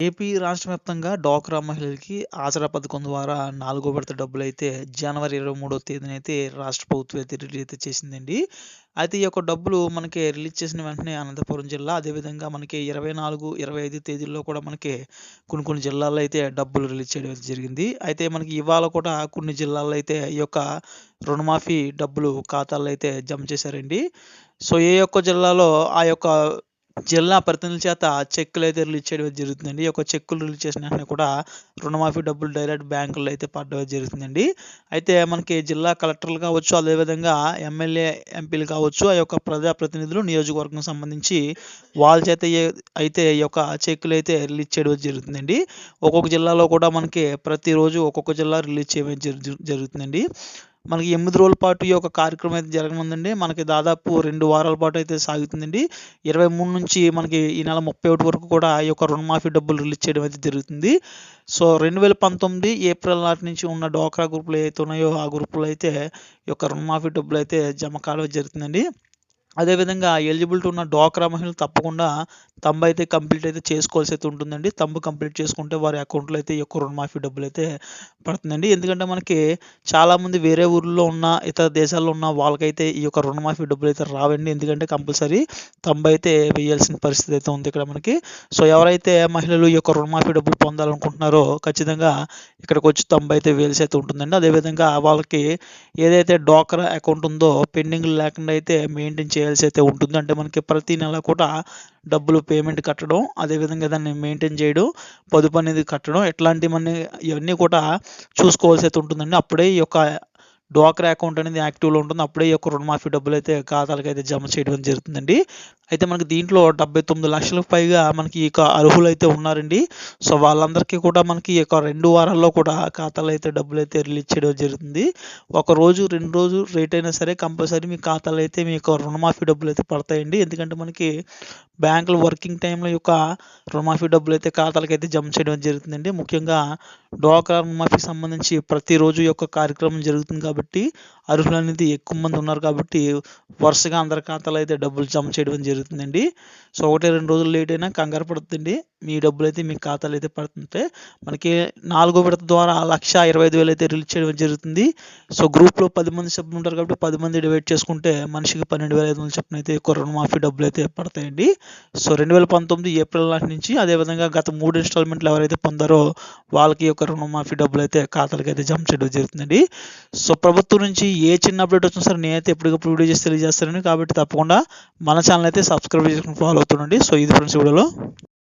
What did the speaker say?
AP రాష్ట్ర వ్యాప్తంగా డ్వాక్రా మహిళలకి ఆసరా పథకం ద్వారా నాలుగో విడత అయితే జనవరి ఇరవై మూడో తేదీన అయితే రాష్ట్ర ప్రభుత్వం అయితే రిలీజ్ అయితే చేసిందండి. అయితే ఈ యొక్క డబ్బులు మనకి రిలీజ్ చేసిన వెంటనే అనంతపురం జిల్లా అదేవిధంగా మనకి ఇరవై నాలుగు ఇరవై ఐదు తేదీల్లో కూడా మనకి కొన్ని కొన్ని జిల్లాల్లో అయితే డబ్బులు రిలీజ్ చేయడం జరిగింది. అయితే మనకి ఇవాళ కూడా కొన్ని జిల్లాల్లో అయితే ఈ యొక్క రుణమాఫీ డబ్బులు ఖాతాల్లో అయితే జమ చేశారండి. సో ఏ యొక్క జిల్లాలో ఆ యొక్క జిల్లా ప్రతినిధుల చేత చెక్కులు అయితే రిలీజ్ చేయడం జరుగుతుందండి. ఒక చెక్కులు రిలీజ్ చేసిన వెంటనే కూడా రుణమాఫీ డబ్బులు డైరెక్ట్ బ్యాంకుల్లో అయితే పడడం జరుగుతుందండి. అయితే మనకి జిల్లా కలెక్టర్లు కావచ్చు అదేవిధంగా ఎమ్మెల్యే ఎంపీలు కావచ్చు ఆ యొక్క ప్రజాప్రతినిధులు నియోజకవర్గం సంబంధించి వాళ్ళ చేత అయితే ఈ యొక్క చెక్కులు అయితే రిలీజ్ చేయడం జరుగుతుందండి. ఒక్కొక్క జిల్లాలో కూడా మనకి ప్రతిరోజు ఒక్కొక్క జిల్లా రిలీజ్ చేయడం జరుగుతుందండి. మనకి ఎనిమిది రోజుల పాటు ఈ యొక్క కార్యక్రమం అయితే జరగనుందండి. మనకి దాదాపు రెండు వారాల పాటు అయితే సాగుతుందండి. ఇరవై మూడు నుంచి మనకి ఈ నెల ముప్పై ఒకటి వరకు కూడా ఈ యొక్క రుణమాఫీ డబ్బులు రిలీజ్ చేయడం అయితే జరుగుతుంది. సో రెండు వేల పంతొమ్మిది ఏప్రిల్ నాటి నుంచి ఉన్న డోక్రా గ్రూపులు ఏవైతే ఉన్నాయో ఆ గ్రూపులు అయితే ఈ యొక్క రుణమాఫీ డబ్బులు అయితే జమ కావడం జరుగుతుందండి. అదేవిధంగా ఎలిజిబిలిటీ ఉన్న డ్వాక్రా మహిళలు తప్పకుండా తంబు అయితే కంప్లీట్ అయితే చేసుకోవాల్సి అయితే ఉంటుందండి. తంబు కంప్లీట్ చేసుకుంటే వారి అకౌంట్లో అయితే ఎక్కువ రుణమాఫీ డబ్బులు అయితే పడుతుందండి. ఎందుకంటే మనకి చాలామంది వేరే ఊర్లో ఉన్న ఇతర దేశాల్లో ఉన్న వాళ్ళకైతే ఈ యొక్క రుణమాఫీ డబ్బులు అయితే రావండి. ఎందుకంటే కంపల్సరీ తంబు అయితే వేయాల్సిన పరిస్థితి అయితే ఉంది ఇక్కడ మనకి. సో ఎవరైతే మహిళలు ఈ యొక్క రుణమాఫీ డబ్బులు పొందాలనుకుంటున్నారో ఖచ్చితంగా ఇక్కడికి వచ్చి తంబు అయితే వేయాల్సి అయితే ఉంటుందండి. అదేవిధంగా వాళ్ళకి ఏదైతే డోక్రా అకౌంట్ ఉందో పెండింగ్ లేకుండా అయితే మెయింటైన్ చేయాల్సి అయితే ఉంటుంది. అంటే మనకి ప్రతి నెల కూడా డబ్బులు పేమెంట్ కట్టడం అదేవిధంగా దాన్ని మెయింటైన్ చేయడం పొదుపు అనేది కట్టడం ఇట్లాంటివన్నీ ఇవన్నీ కూడా చూసుకోవాల్సి అయితే ఉంటుందండి. అప్పుడే ఈ యొక్క డ్వాక్రా అకౌంట్ అనేది యాక్టివ్లో ఉంటుంది. అప్పుడే ఈ యొక్క రుణమాఫీ డబ్బులు అయితే ఖాతాలకు అయితే జమ చేయడం జరుగుతుందండి. అయితే మనకి దీంట్లో డెబ్బై తొమ్మిది లక్షలకు పైగా మనకి ఇక అర్హులు అయితే ఉన్నారండి. సో వాళ్ళందరికీ కూడా మనకి ఈ యొక్క రెండు వారాల్లో కూడా ఖాతాలు అయితే డబ్బులు అయితే రిలీజ్ చేయడం జరుగుతుంది. ఒక రోజు రెండు రోజు రేట్ అయినా సరే కంపల్సరీ మీ ఖాతాలో అయితే మీ యొక్క రుణమాఫీ డబ్బులు అయితే పడతాయండి. ఎందుకంటే మనకి బ్యాంకులు వర్కింగ్ టైంలో యొక్క రుణమాఫీ డబ్బులు అయితే ఖాతాలకు అయితే జమ చేయడం జరుగుతుందండి. ముఖ్యంగా డోకా రుణమాఫీకి సంబంధించి ప్రతిరోజు యొక్క కార్యక్రమం జరుగుతుంది కాబట్టి అర్హులు అనేది ఎక్కువ మంది ఉన్నారు కాబట్టి వరుసగా అందరి ఖాతాలో అయితే డబ్బులు జమ చేయడం జరుగుతుందండి. సో ఒకటి రెండు రోజులు లేట్ అయినా కంగారు పడుతుంది మీ డబ్బులు అయితే మీ ఖాతాలో అయితే పడుతుంటే మనకి నాలుగో విడత ద్వారా లక్ష ఇరవై ఐదు వేలు అయితే రిలీజ్ చేయడం జరుగుతుంది. సో గ్రూప్లో పది మంది సభ్యులు ఉంటారు కాబట్టి పది మంది డివైడ్ చేసుకుంటే మనిషికి పన్నెండు వేల ఐదు వందల చెప్పిన అయితే ఎక్కువ రుణమాఫీ డబ్బులు అయితే పడతాయండి. సో రెండు వేల పంతొమ్మిది ఏప్రిల్ నాటి నుంచి అదేవిధంగా గత మూడు ఇన్స్టాల్మెంట్లు ఎవరైతే పొందారో వాళ్ళకి యొక్క రుణమాఫీ డబ్బులు అయితే ఖాతాలకు అయితే జమ చేయడం జరుగుతుందండి. సో ప్రభుత్వం నుంచి ఏ చిన్న అప్డేట్ వచ్చినా సరే నేనైతే ఎప్పటికప్పుడు వీడియో చేసి తెలియజేస్తానని కాబట్టి తప్పకుండా మన ఛానల్ అయితే సబ్స్క్రైబ్ చేసుకుని ఫాలో అవుతుండండి. సో ఇది ఫ్రెండ్స్ వీడియోలో.